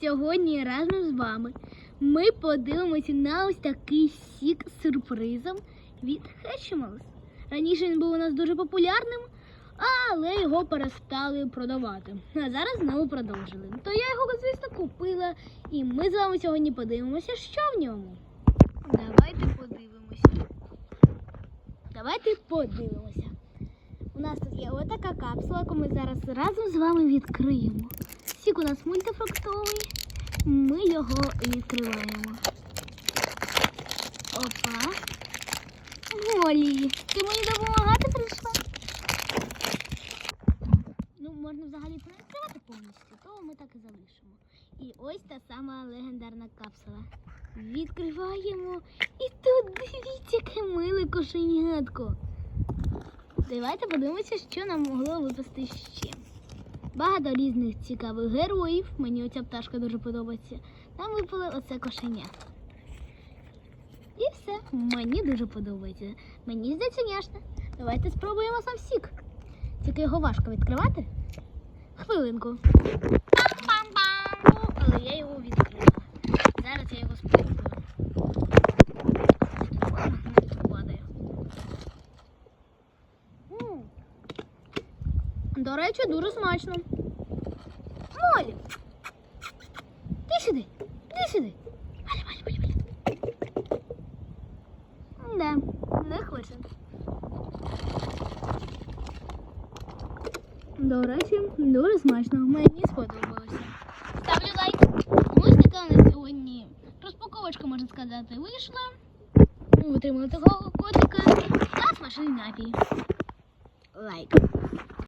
Сьогодні разом з вами ми подивимося на ось такий сік з сюрпризом від Hatchimals. Раніше він був у нас дуже популярним, але його перестали продавати. А зараз знову продовжили. То я його, звісно, купила, і ми з вами сьогодні подивимося, що в ньому. Давайте подивимося. Давайте подивимося. У нас тут є отака капсула, яку ми зараз разом з вами відкриємо. У нас мультифруктовий. Ми його відкриваємо. Опа. Голі. Ти мені допомагати прийшла? Ну, можна взагалі не відкривати повністю, то ми так і залишимо. І ось та сама легендарна капсула. Відкриваємо. І тут дивіться, яке миле кошенятко. Давайте подивимося, що нам могло випасти ще. Багато різних цікавих героїв. Мені оця пташка дуже подобається. Нам випали оце кошеня. І все. Мені дуже подобається. Мені здається няшне. Давайте спробуємо сам сік. Тільки його важко відкривати. Хвилинку. Пам-пам-пам. Ну, Але я його відкрила. Зараз я його спробую. Не падає. М. До речі, дуже смачно. Молі. Ти сюди. Ти сюди. Валя, валя, валя, валя. Да, не хоче. До речі, дуже смачно. Мені сподобалося. Ставлю лайк. Ось така у нас сьогодні розпаковочка, можна сказати, вийшла. Ми отримали такого котика та смачний напій. Лайк.